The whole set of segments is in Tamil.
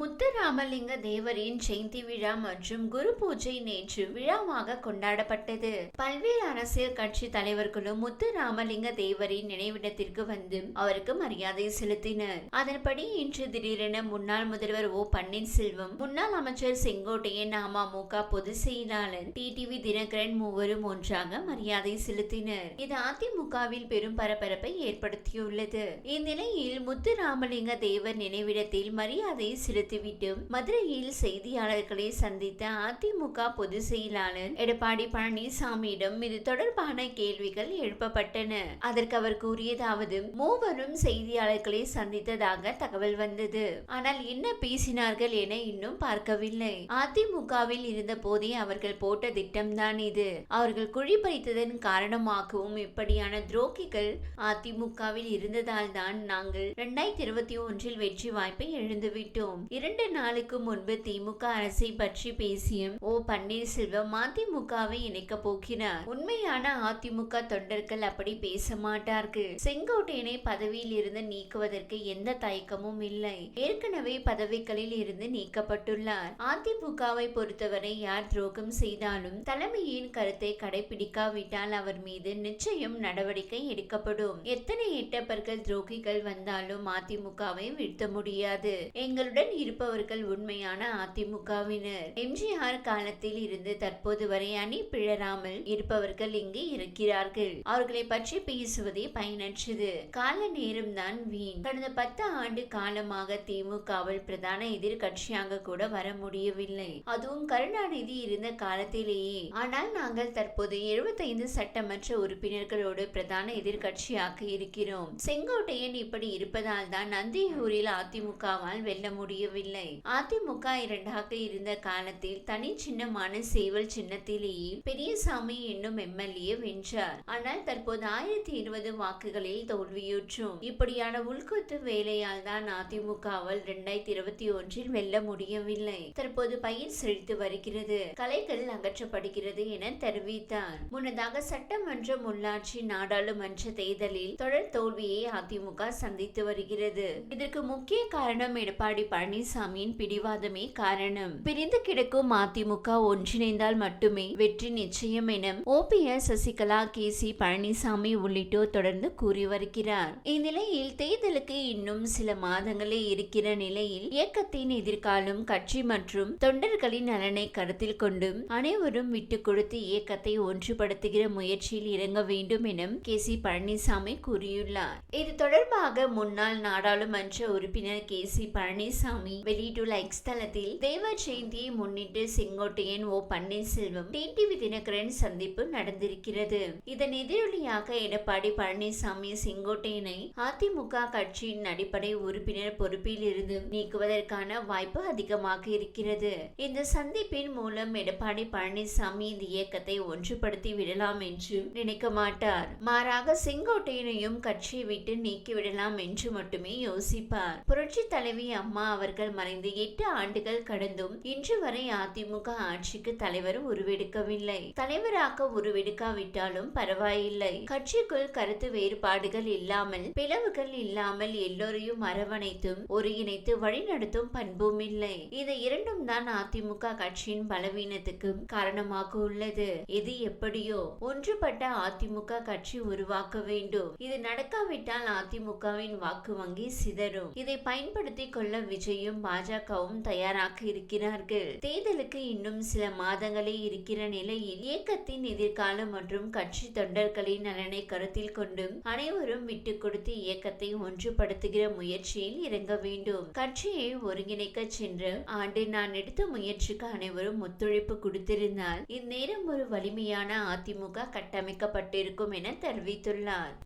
முத்துராமலிங்க தேவரின் ஜெயந்தி விழா மற்றும் குரு பூஜை நேற்று விழாவாக கொண்டாடப்பட்டது. பல்வேறு அரசியல் கட்சி தலைவர்களும் முத்துராமலிங்க தேவரின் நினைவிடத்திற்கு வந்து அவருக்கு மரியாதை செலுத்தினர். அதன்படி இன்று திடீரென முன்னாள் முதல்வர் ஓ. பன்னீர்செல்வம் முன்னாள் அமைச்சர் செங்கோட்டையன் அமமுக பொதுச் செயலாளர் டிடிவி தினகரன் மூவரும் ஒன்றாக மரியாதை செலுத்தினர். இது அதிமுகவில் பெரும் பரபரப்பை ஏற்படுத்தியுள்ளது. இந்நிலையில் முத்துராமலிங்க தேவர் நினைவிடத்தில் மரியாதை செலுத்திவிட்டு மதுரையில் செய்தியாளர்களை சந்தித்த அதிமுக பொதுச் செயலாளர் எடப்பாடி பழனிசாமியிடம் இது தொடர்பான கேள்விகள் எழுப்பப்பட்டன. அதற்கு அவர் கூறியதாவது மூவரும் செய்தியாளர்களை சந்தித்ததாக தகவல் வந்தது. ஆனால் என்ன பேசினார்கள் என இன்னும் பார்க்கவில்லை. அதிமுகவில் இருந்த போதே அவர்கள் போட்ட திட்டம்தான் இது. அவர்கள் குழி பறித்ததன் காரணமாகவும் இப்படியான துரோகிகள் அதிமுகவில் இருந்ததால் தான் நாங்கள் இரண்டாயிரத்தி இருபத்தி ஒன்றில் வெற்றி வாய்ப்பை எழுந்துவிட்டோம் இரண்டு நாளுக்கு முன்பு திமுக அரசை பற்றி பேசிய ஓ பன்னீர்செல்வம் அதிமுகவை இணைக்க போகிறார். உண்மையான அதிமுக தொண்டர்கள் அப்படி பேச மாட்டார்கள். செங்கோட்டையனை பதவியில் இருந்து நீக்குவதற்கு எந்த தயக்கமும் இல்லை. ஏற்கனவே பதவிகளில் இருந்து நீக்கப்பட்டுள்ளார். அதிமுகவை பொறுத்தவரை யார் துரோகம் செய்தாலும் தலைமையின் கருத்தை கடைபிடிக்காவிட்டால் அவர் மீது நிச்சயம் நடவடிக்கை எடுக்கப்படும். எத்தனை எட்டப்பர்கள் துரோகிகள் வந்தாலும் அதிமுகவை வீழ்த்த முடியாது. எங்களுடன் இருப்பவர்கள் உண்மையான அதிமுகவினர். எம்ஜிஆர் காலத்தில் இருந்து தற்போது வரை அணி பிழறாமல் இருப்பவர்கள் இங்கு இருக்கிறார்கள். அவர்களை பற்றி பேசுவதே பயனற்றது. கால நேரம் தான் வீண். கடந்த பத்து ஆண்டு காலமாக திமுகவில் பிரதான எதிர்கட்சியாக கூட வர முடியவில்லை. அதுவும் கருணாநிதி இருந்த காலத்திலேயே. ஆனால் நாங்கள் தற்போது 75 சட்டமன்ற உறுப்பினர்களோடு பிரதான எதிர்கட்சியாக இருக்கிறோம். செங்கோட்டையன் இப்படி இருப்பதால் தான் நந்தியூரில் அதிமுகவால் வெல்ல முடியும் முடியவில்லை. அதிமுக இரண்டாக இருந்த காலத்தில் தனி சின்னமான சேவல் சின்னத்திலேயே பெரியசாமி என்னும் எம்எல்ஏ வென்றார். ஆனால் தற்போது ஆயிரத்தி இருபது வாக்குகளில் தோல்வியுற்றும் இப்படியான உள்கொத்து வேலையால் தான் அதிமுகவால் இரண்டாயிரத்தி இருபத்தி ஒன்றில் வெல்ல முடியவில்லை. தற்போது பயிர் செழித்து வருகிறது. கலைகள் அகற்றப்படுகிறது என தெரிவித்தார். முன்னதாக சட்டமன்றம் உள்ளாட்சி நாடாளுமன்ற தேர்தலில் தொடர் தோல்வியை அதிமுக சந்தித்து வருகிறது. இதற்கு முக்கிய காரணம் எடப்பாடி பழனிசாமியின் பிடிவாதமே காரணம். பிரிந்து கிடக்கும் அதிமுக ஒன்றிணைந்தால் மட்டுமே வெற்றி நிச்சயம் என O P S Sasikala K. C. Palaniswami உள்ளிட்டோர் தொடர்ந்து கூறி வருகிறார். இந்நிலையில் தேர்தலுக்கு இன்னும் சில மாதங்களே இருக்கிற நிலையில் இயக்கத்தின் எதிர்காலம் கட்சி மற்றும் தொண்டர்களின் நலனை கருத்தில் கொண்டும் அனைவரும் விட்டுக் கொடுத்து இயக்கத்தை ஒன்றுபடுத்துகிற முயற்சியில் இறங்க வேண்டும் என கே. சி. பழனிசாமி கூறியுள்ளார். இது தொடர்பாக முன்னாள் நாடாளுமன்ற உறுப்பினர் கே. சி. பழனிசாமி வெளியிட்டுள்ள எக்ஸ் தளத்தில் தேவ ஜெயந்தியை முன்னிட்டு Sengottaiyan O Panneerselvam T T V Dhinakaran சந்திப்பு நடந்திருக்கிறது. இதன் எதிரொலியாக எடப்பாடி பழனிசாமி செங்கோட்டையனை அதிமுக கட்சியின் அடிப்படை உறுப்பினர் பொறுப்பில் இருந்து நீக்குவதற்கான வாய்ப்பு அதிகமாக இருக்கிறது. இந்த சந்திப்பின் மூலம் எடப்பாடி பழனிசாமி இந்த இயக்கத்தை ஒன்றுபடுத்தி விடலாம் என்று நினைக்க மாட்டார். மாறாக செங்கோட்டையனையும் கட்சியை விட்டு நீக்கிவிடலாம் என்று மட்டுமே யோசிப்பார். புரட்சி தலைவி அம்மா அவர்கள் மறைந்து எட்டு ஆண்டுகள் கடந்தும் இன்று வரை அதிமுக ஆட்சிக்கு தலைவர் உருவெடுக்கவில்லை. தலைவராக உருவெடுக்காவிட்டாலும் பரவாயில்லை. கட்சிக்குள் கருத்து வேறுபாடுகள் இல்லாமல் பிளவுகள் இல்லாமல் எல்லோரையும் அரவணைத்தும் ஒருங்கிணைத்து வழிநடத்தும் பண்பும் இல்லை. இது இரண்டும் தான் அதிமுக கட்சியின் பலவீனத்துக்கு காரணமாக உள்ளது. எது எப்படியோ ஒன்றுபட்ட அதிமுக கட்சி உருவாக்க வேண்டும். இது நடக்காவிட்டால் அதிமுகவின் வாக்கு வங்கி சிதறும். இதை பயன்படுத்தி கொள்ள விஜயும் செய்யும் பாஜகவும் தயாராக இருக்கிறார்கள். தேர்தலுக்கு இன்னும் சில மாதங்களே இருக்கிற நிலையில் இயக்கத்தின் எதிர்காலம் மற்றும் கட்சி தொண்டர்களின் நலனை கருத்தில் கொண்டும் அனைவரும் விட்டு கொடுத்து இயக்கத்தை ஒன்றுபடுத்துகிற முயற்சியில் இறங்க வேண்டும். கட்சியை ஒருங்கிணைக்க சென்று ஆண்டு நான் எடுத்த முயற்சிக்கு அனைவரும் ஒத்துழைப்பு கொடுத்திருந்தால் இந்நேரம் ஒரு வலிமையான அதிமுக கட்டமைக்கப்பட்டிருக்கும் என தெரிவித்துள்ளார்.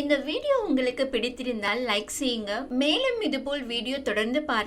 இந்த வீடியோ உங்களுக்கு பிடித்திருந்தால் லைக் செய்யுங்க. மேலும் இதுபோல் வீடியோ தொடர்ந்து பார்க்க